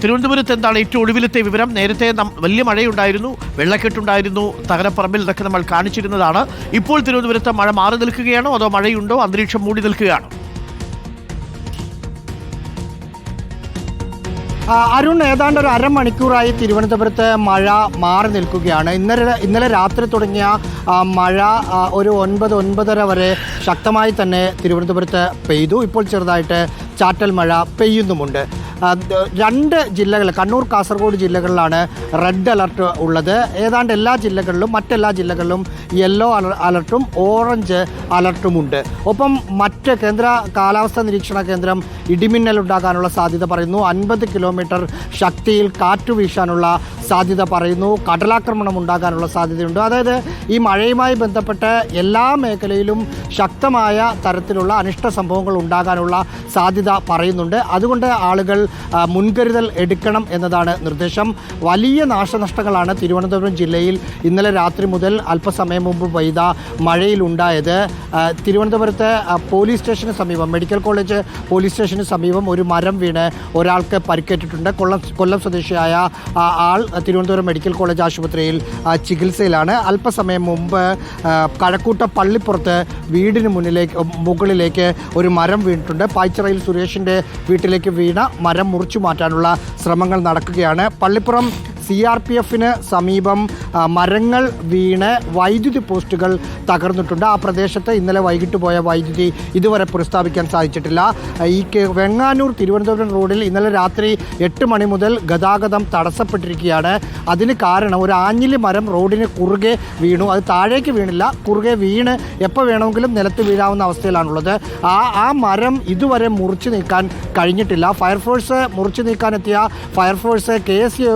തിരുവനന്തപുരത്ത് എന്താണ് ഏറ്റവും ഒടുവിലത്തെ വിവരം? നേരത്തെ വലിയ മഴയുണ്ടായിരുന്നു വെള്ളക്കെട്ടുണ്ടായിരുന്നു തകരപ്പറമ്പിൽ ഇതൊക്കെ നമ്മൾ കാണിച്ചിരുന്നതാണ്. ഇപ്പോൾ തിരുവനന്തപുരത്ത് മഴ മാറി നിൽക്കുകയാണോ അതോ മഴയുണ്ടോ? അന്തരീക്ഷം മൂടി നിൽക്കുകയാണോ? അരുൺ ഏതാണ്ട് ഒരു അരമണിക്കൂറായി തിരുവനന്തപുരത്ത് മഴ മാറി നിൽക്കുകയാണ്. ഇന്നലെ ഇന്നലെ രാത്രി തുടങ്ങിയ മഴ ഒരു ഒൻപത് ഒൻപതര വരെ ശക്തമായി തന്നെ തിരുവനന്തപുരത്ത് പെയ്തു. ഇപ്പോൾ ചെറുതായിട്ട് ചാറ്റൽ മഴ പെയ്യുന്നുമുണ്ട് രണ്ട് ജില്ലകൾ കണ്ണൂർ കാസർഗോഡ് ജില്ലകളിലാണ് റെഡ് അലർട്ട് ഉള്ളത്. ഏതാണ്ട് എല്ലാ ജില്ലകളിലും മറ്റെല്ലാ ജില്ലകളിലും യെല്ലോ അലർട്ടും ഓറഞ്ച് അലർട്ടുമുണ്ട്. ഒപ്പം മറ്റ് കേന്ദ്ര കാലാവസ്ഥാ നിരീക്ഷണ കേന്ദ്രം ഇടിമിന്നൽ ഉണ്ടാകാനുള്ള സാധ്യത പറയുന്നു. അൻപത് കിലോമീറ്റർ ശക്തിയിൽ കാറ്റ് വീശാനുള്ള സാധ്യത പറയുന്നു. കടലാക്രമണം ഉണ്ടാകാനുള്ള സാധ്യതയുണ്ട്. അതായത് ഈ മഴയുമായി ബന്ധപ്പെട്ട് എല്ലാ മേഖലയിലും ശക്തമായ തരത്തിലുള്ള അനിഷ്ട സംഭവങ്ങൾ ഉണ്ടാകാനുള്ള സാധ്യത പറയുന്നുണ്ട്. അതുകൊണ്ട് ആളുകൾ മുൻകരുതൽ എടുക്കണം എന്നതാണ് നിർദ്ദേശം. വലിയ നാശനഷ്ടങ്ങളാണ് തിരുവനന്തപുരം ജില്ലയിൽ ഇന്നലെ രാത്രി മുതൽ അല്പസമയം മുമ്പ് പെയ്ത മഴയിലുണ്ടായത്. തിരുവനന്തപുരത്ത് പോലീസ് സ്റ്റേഷന് സമീപം മെഡിക്കൽ കോളേജ് പോലീസ് സ്റ്റേഷന് സമീപം ഒരു മരം വീണ് ഒരാൾക്ക് പരിക്കേറ്റിട്ടുണ്ട്. കൊല്ലം കൊല്ലം സ്വദേശിയായ ആൾ തിരുവനന്തപുരം മെഡിക്കൽ കോളേജ് ആശുപത്രിയിൽ ചികിത്സയിലാണ്. അല്പസമയം മുമ്പ് കഴക്കൂട്ട പള്ളിപ്പുറത്ത് വീടിന് മുന്നിലേക്ക് മുകളിലേക്ക് ഒരു മരം വീണിട്ടുണ്ട്. പായ്ച്ചിറയിൽ സുരേഷിന്റെ വീട്ടിലേക്ക് വീണ മരം മുറിച്ചു മാറ്റാനുള്ള ശ്രമങ്ങൾ നടക്കുകയാണ്. പള്ളിപ്പുറം സി ആർ പി എഫിന് സമീപം മരങ്ങൾ വീണ് വൈദ്യുതി പോസ്റ്റുകൾ തകർന്നിട്ടുണ്ട്. ആ പ്രദേശത്ത് ഇന്നലെ വൈകിട്ട് പോയ വൈദ്യുതി ഇതുവരെ പുനഃസ്ഥാപിക്കാൻ സാധിച്ചിട്ടില്ല. ഈ വെങ്ങാനൂർ തിരുവനന്തപുരം റോഡിൽ ഇന്നലെ രാത്രി എട്ട് മണി മുതൽ ഗതാഗതം തടസ്സപ്പെട്ടിരിക്കുകയാണ്. അതിന് കാരണം ഒരു ആഞ്ഞിലി മരം റോഡിന് കുറുകെ വീണു. അത് താഴേക്ക് വീണില്ല കുറുകെ വീണ് എപ്പോൾ വേണമെങ്കിലും നിലത്ത് വീഴാവുന്ന അവസ്ഥയിലാണുള്ളത്. ആ ആ മരം ഇതുവരെ മുറിച്ചു നീക്കാൻ കഴിഞ്ഞിട്ടില്ല. ഫയർഫോഴ്സ് മുറിച്ചു നീക്കാനെത്തിയ fire force K S U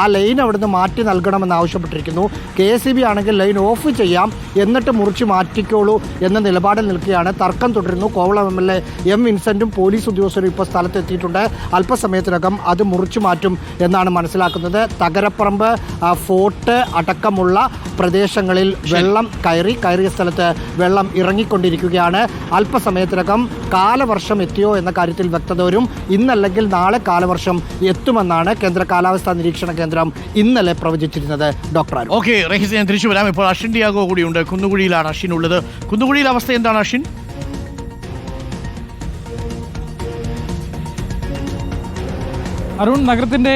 ആ ലൈൻ അവിടുന്ന് മാറ്റി നൽകണമെന്ന് ആവശ്യപ്പെട്ടിരിക്കുന്നു. കെ എസ് ഇ ബി ആണെങ്കിൽ ലൈൻ ഓഫ് ചെയ്യാം. എന്നിട്ട് മുറിച്ച് മാറ്റിക്കോളൂ എന്ന നിലപാടിൽ നിൽക്കുകയാണ്. തർക്കം തുടരുന്നു. Kovalam M L A M വിൻസെന്റും police ഉദ്യോഗസ്ഥരും ഇപ്പോൾ സ്ഥലത്തെത്തിയിട്ടുണ്ട്. അല്പസമയത്തിനകം അത് മുറിച്ചു മാറ്റും എന്നാണ് മനസ്സിലാക്കുന്നത്. തകരപ്പറമ്പ് ഫോർട്ട് അടക്കമുള്ള പ്രദേശങ്ങളിൽ വെള്ളം കയറി കയറിയ സ്ഥലത്ത് വെള്ളം ഇറങ്ങിക്കൊണ്ടിരിക്കുകയാണ്. അല്പസമയത്തിനകം കാലവർഷം എത്തിയോ എന്ന കാര്യത്തിൽ വ്യക്തത വരും ഇന്നല്ലെങ്കിൽ നാളെ കാലവർഷം എത്തുമെന്നാണ് കേന്ദ്ര കാലാവസ്ഥാ നിരീക്ഷണ കേന്ദ്രം ഇന്നലെ പ്രവചിച്ചിരുന്നത് ഡോക്ടർ ഓക്കെ റഹീസ് ഞാൻ തിരിച്ചു വരാം. ഇപ്പോൾ അഷിൻ ഡിയാഗോ കൂടിയുണ്ട്. കുന്നുകുഴിയിലാണ് അഷിൻ ഉള്ളത്. കുന്നുകുഴിയിലെ അവസ്ഥ എന്താണ് അഷിൻ അരുൺ നഗരത്തിന്റെ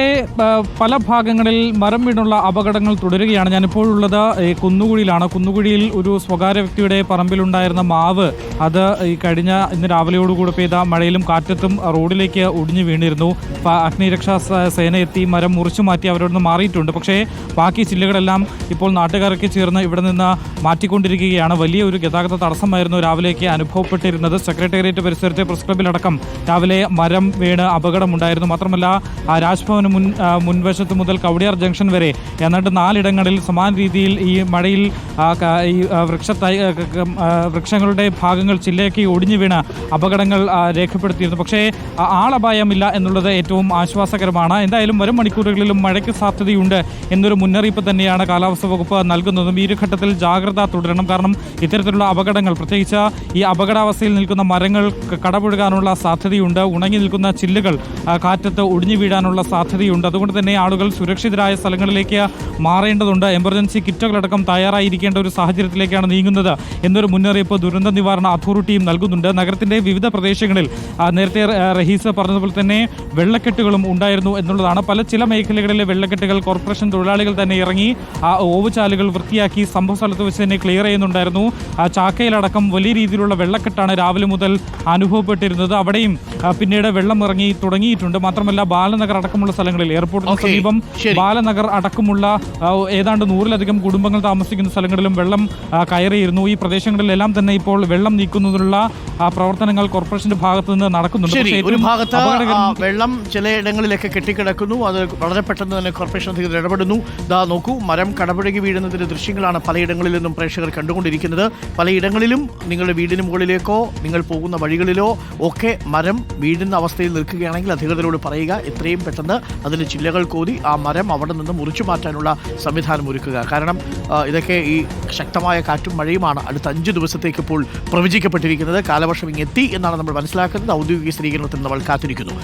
പല ഭാഗങ്ങളിൽ മരം വീണുള്ള അപകടങ്ങൾ തുടരുകയാണ്. ഈ കുന്നുകുഴിയിലാണ്. കുന്നുകുഴിയിൽ ഒരു സ്വകാര്യ വ്യക്തിയുടെ പറമ്പിലുണ്ടായിരുന്ന മാവ് അത് ഈ കഴിഞ്ഞ ഇന്ന് രാവിലെയോടുകൂടി പെയ്ത മഴയിലും കാറ്റത്തും റോഡിലേക്ക് ഒടിഞ്ഞു വീണിരുന്നു. അഗ്നിരക്ഷാ സേന എത്തി മരം മുറിച്ചു മാറ്റി അവരോട് നിന്ന് മാറിയിട്ടുണ്ട്. പക്ഷേ ബാക്കി ചില്ലുകളെല്ലാം ഇപ്പോൾ നാട്ടുകാരൊക്കെ ചേർന്ന് ഇവിടെ നിന്ന് മാറ്റിക്കൊണ്ടിരിക്കുകയാണ്. വലിയ ഒരു ഗതാഗത തടസ്സമായിരുന്നു രാവിലേക്ക് അനുഭവപ്പെട്ടിരുന്നത്. സെക്രട്ടേറിയറ്റ് പരിസരത്തെ പ്രസ് ക്ലബിലടക്കം രാവിലെ മരം വീണ് അപകടമുണ്ടായിരുന്നു. മാത്രമല്ല രാജ്ഭവന് മുൻ ആ, മുൻവശത്ത് മുതൽ കവടിയാർ ജംഗ്ഷൻ വരെ. എന്നിട്ട് നാലിടങ്ങളിൽ സമാന രീതിയിൽ ഈ മഴയിൽ ഈ വൃക്ഷ ആ, ആ, വൃക്ഷങ്ങളുടെ ഭാഗങ്ങൾ ചില്ലയൊക്കെ ഒടിഞ്ഞു വീണ് അപകടങ്ങൾ രേഖപ്പെടുത്തിയിരുന്നു. പക്ഷേ ആ, ആളപായമില്ല എന്നുള്ളത് ഏറ്റവും ആശ്വാസകരമാണ്. എന്തായാലും വരും മണിക്കൂറുകളിലും മഴയ്ക്ക് സാധ്യതയുണ്ട് എന്നൊരു മുന്നറിയിപ്പ് തന്നെയാണ് കാലാവസ്ഥാ വകുപ്പ് നൽകുന്നതും. ഈ ഒരു ഘട്ടത്തിൽ ജാഗ്രത തുടരണം. കാരണം ഇത്തരത്തിലുള്ള അപകടങ്ങൾ പ്രത്യേകിച്ച് ഈ അപകടാവസ്ഥയിൽ നിൽക്കുന്ന മരങ്ങൾ കടപുഴകാനുള്ള സാധ്യതയുണ്ട്. ഉണങ്ങി നിൽക്കുന്ന ചില്ലുകൾ ആ, കാറ്റത്ത് ഒടിഞ്ഞു വീഴാനുള്ള സാധ്യതയുണ്ട്. അതുകൊണ്ട് തന്നെ ആളുകൾ സുരക്ഷിതരായ സ്ഥലങ്ങളിലേക്ക് മാറേണ്ടതുണ്ട്. എമർജൻസി കിറ്റുകളടക്കം തയ്യാറായിരിക്കേണ്ട ഒരു സാഹചര്യത്തിലേക്കാണ് നീങ്ങുന്നത് എന്നൊരു മുന്നറിയിപ്പ് ദുരന്ത നിവാരണ അതോറിറ്റിയും നൽകുന്നുണ്ട്. നഗരത്തിന്റെ വിവിധ പ്രദേശങ്ങളിൽ നേരത്തെ റഹീസ് പറഞ്ഞതുപോലെ തന്നെ വെള്ളക്കെട്ടുകളും ഉണ്ടായിരുന്നു എന്നുള്ളതാണ്. പല ചില മേഖലകളിലെ വെള്ളക്കെട്ടുകൾ കോർപ്പറേഷൻ തൊഴിലാളികൾ തന്നെ ഇറങ്ങി ഓവുചാലുകൾ വൃത്തിയാക്കി സംഭവ സ്ഥലത്ത് വെച്ച് തന്നെ ക്ലിയർ ചെയ്യുന്നുണ്ടായിരുന്നു. ചാക്കയിലടക്കം വലിയ രീതിയിലുള്ള വെള്ളക്കെട്ടാണ് രാവിലെ മുതൽ അനുഭവപ്പെട്ടിരുന്നത്. അവിടെയും പിന്നീട് വെള്ളം ഇറങ്ങി തുടങ്ങിയിട്ടുണ്ട്. മാത്രമല്ല ബാലനഗർ അടക്കമുള്ള സ്ഥലങ്ങളിൽ എയർപോർട്ടിന് സമീപം ബാലനഗർ അടക്കമുള്ള ഏതാണ്ട് നൂറിലധികം കുടുംബങ്ങൾ താമസിക്കുന്ന സ്ഥലങ്ങളിലും വെള്ളം കയറിയിരുന്നു. ഈ പ്രദേശങ്ങളിലെല്ലാം തന്നെ ഇപ്പോൾ വെള്ളം നീക്കുന്നതിനുള്ള പ്രവർത്തനങ്ങൾ കോർപ്പറേഷന്റെ ഭാഗത്ത് നിന്ന് നടക്കുന്നുണ്ട്. ഒരു ഭാഗത്ത് വെള്ളം ചിലയിടങ്ങളിലൊക്കെ കെട്ടിക്കിടക്കുന്നു. അത് വളരെ പെട്ടെന്ന് തന്നെ കോർപ്പറേഷൻ അധികൃതർ ഇടപെടുന്നു. ദാ നോക്കൂ മരം കടപുഴകി വീഴുന്നതിന്റെ ദൃശ്യങ്ങളാണ് പലയിടങ്ങളിൽ നിന്നും പ്രേക്ഷകർ കണ്ടുകൊണ്ടിരിക്കുന്നത്. പലയിടങ്ങളിലും നിങ്ങളുടെ വീടിന് മുകളിലേക്കോ നിങ്ങൾ പോകുന്ന വഴികളിലോ ഒക്കെ മരം വീഴുന്ന അവസ്ഥയിൽ നിൽക്കുകയാണെങ്കിൽ അധികൃതരോട് പറയുക എത്രയും പെട്ടെന്ന് അതിന് ചില്ലകൾ കോതി ആ മരം അവിടെ നിന്ന് മുറിച്ചു മാറ്റാനുള്ള സംവിധാനം ഒരുക്കുക. കാരണം ഇതൊക്കെ ഈ ശക്തമായ കാറ്റും മഴയുമാണ് അടുത്ത അഞ്ച് ദിവസത്തേക്ക് ഇപ്പോൾ പ്രവചിക്കപ്പെട്ടിരിക്കുന്നത്. കാലവർഷം ഇങ്ങെത്തി എന്നാണ് നമ്മൾ മനസ്സിലാക്കുന്നത്. ഔദ്യോഗിക സ്ഥിരീകരണത്തിൽ നമ്മൾ കാത്തിരിക്കുന്നു.